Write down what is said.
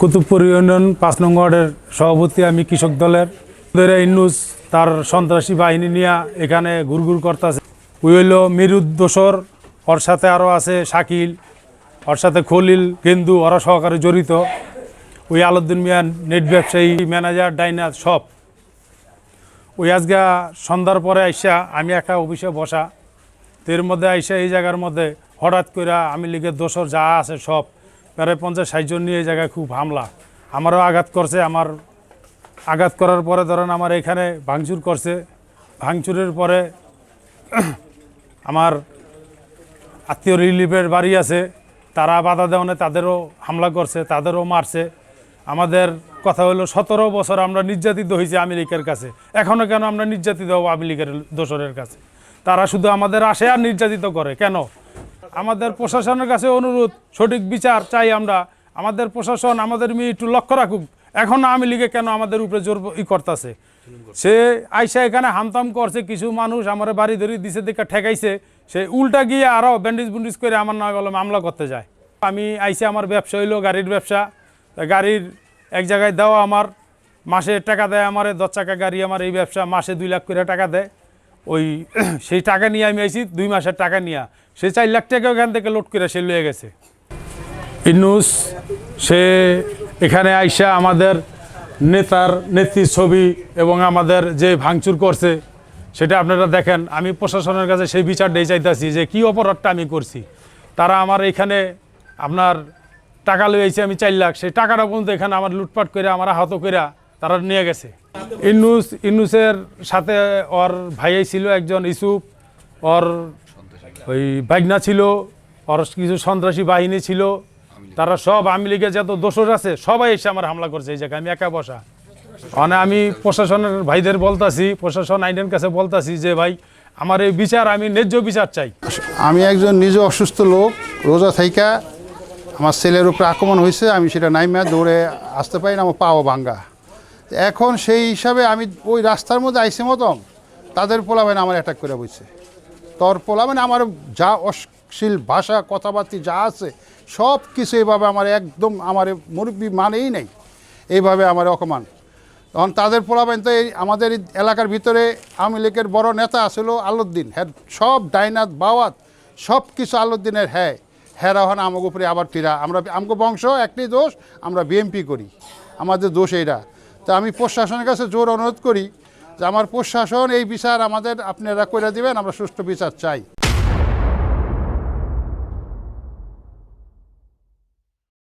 Kutubpur union পাঁচ নং ওয়ার্ডের সভাপতি আমি কৃষক দলের। ইন্নুস তার সন্ত্রাসী বাহিনী নিয়ে এখানে ঘুরঘুর করতেছে। ওই হইল মিরুদ দোসর, ওর সাথে আরও আছে শাকিল, ওর সাথে খলিল গেন্দু, ওরা সহকারে জড়িত। ওই আলাউদ্দিন মিয়া নেট ব্যবসায়ী, ম্যানেজার, ডাইনার সব। ওই আজকে সন্ধ্যার পরে আইসা আমি একা অফিসে বসা। তো এর মধ্যে আইসা এই জায়গার মধ্যে হঠাৎ করে আমি লীগের দোষর যা আছে সব প্রায় পঞ্চাশ ষাট জন নিয়ে এই জায়গায় খুব হামলা। আমারও আঘাত করছে, আমার আঘাত করার পরে ধরেন আমার এখানে ভাঙচুর করছে। ভাঙচুরের পরে আমার আত্মীয় রিলিফের বাড়ি আছে, তারা বাধা দেওয়ানে তাদেরও হামলা করছে, তাদেরও মারছে। আমাদের কথা হলো, সতেরো বছর আমরা নির্যাতিত হয়েছি আমেরিকার কাছে। এখনও কেন আমরা নির্যাতিত হব আমেরিকার দোসরের কাছে? তারা শুধু আমাদের আসে আর নির্যাতিত করে, কেন? আমাদের প্রশাসনের কাছে অনুরোধ, সঠিক বিচার চাই আমরা। আমাদের প্রশাসন আমাদের মেয়ে একটু লক্ষ্য রাখুক। এখন আওয়ামী লীগে কেন আমাদের উপরে জোর ই করতেছে? সে আইসা এখানে হামতাম করছে, কিছু মানুষ আমার বাড়ি ধরি দিছে দিকে ঠেকাইছে। সে উল্টা গিয়ে আরও ব্যান্ডেজ বুন্ডিজ করে আমার না গেল মামলা করতে যায়। আমি আইসে আমার ব্যবসা হইল, গাড়ির ব্যবসা। গাড়ির এক জায়গায় দেওয়া আমার, মাসে টাকা দেয় আমার, দশ চাকা গাড়ি আমার এই ব্যবসা, মাসে দুই লাখ করে টাকা দেয়। ওই সেই টাকা নিয়ে আমি আইছি, দুই মাসের টাকা নিয়ে। সে চার লাখ টাকা ওখান থেকে লোড করে সে লয়ে গেছে। ইনুস, সে এখানে আইসা আমাদের নেতার নেত্রীর ছবি এবং আমাদের যে ভাঙচুর করছে, সেটা আপনারা দেখেন। আমি প্রশাসনের কাছে সেই বিচার দিয়ে চাইতেছি যে কি অপরাধটা আমি করছি। তারা আমার এখানে আপনার টাকা লইয়াছে আমি চার লাখ। সেই টাকাটা পর্যন্ত এখানে আমার লুটপাট করে আমার আহত করে তারা নিয়ে গেছে। ইনুস, ইনুসের সাথে ওর ভাইয়াই ছিল একজন ইসুফ, ওর ওই বাগনা ছিল, ওর কিছু সন্ত্রাসী বাহিনী ছিল। তারা সব আওয়ামী লীগের যত দোষর আছে, সবাই এসে আমার হামলা করছে এই জায়গায়, আমি একা বসা। মানে আমি প্রশাসনের ভাইদের বলতাছি, প্রশাসন আইনের কাছে বলতাছি যে, ভাই, আমার এই বিচার, আমি ন্যায্য বিচার চাই। আমি একজন নিজে অসুস্থ লোক, রোজা থাইকা আমার ছেলের উপরে আক্রমণ হয়েছে আমি সেটা নাইমা দৌড়ে আসতে পারি না, আমার পাও ভাঙ্গা। এখন সেই হিসাবে আমি ওই রাস্তার মধ্যে আইসে মতন, তাদের পোলাবেন আমার অ্যাটাক করে বসছে তোর পোলাবেন আমার যা অশ্লীল ভাষা, কথাবার্তা যা আছে সব কিছু এইভাবে আমার একদম আমার মুরব্বী মানেই নেই। এইভাবে আমার অকমান তখন তাদের পোলাবেন তো এই আমাদের এলাকার ভিতরে আওয়ামী লীগের বড় নেতা আসলো আলুদ্দিন হ্যাঁ সব ডাইনাত, বাওয়াত সব কিছু আলুদ্দিনের হ্যাঁ। হ্যাঁ হন আমাকে উপরে আবার ফিরা আমরা আমগো বংশ একটি দোষ, আমরা বিএমপি করি। আমাদের দোষ এইটা তা আমি প্রশাসনের কাছে জোর অনুরোধ করি যে আমার প্রশাসন এই বিচার আমাদের আপনারা করে দিবেন, আমরা সুষ্ঠু বিচার চাই।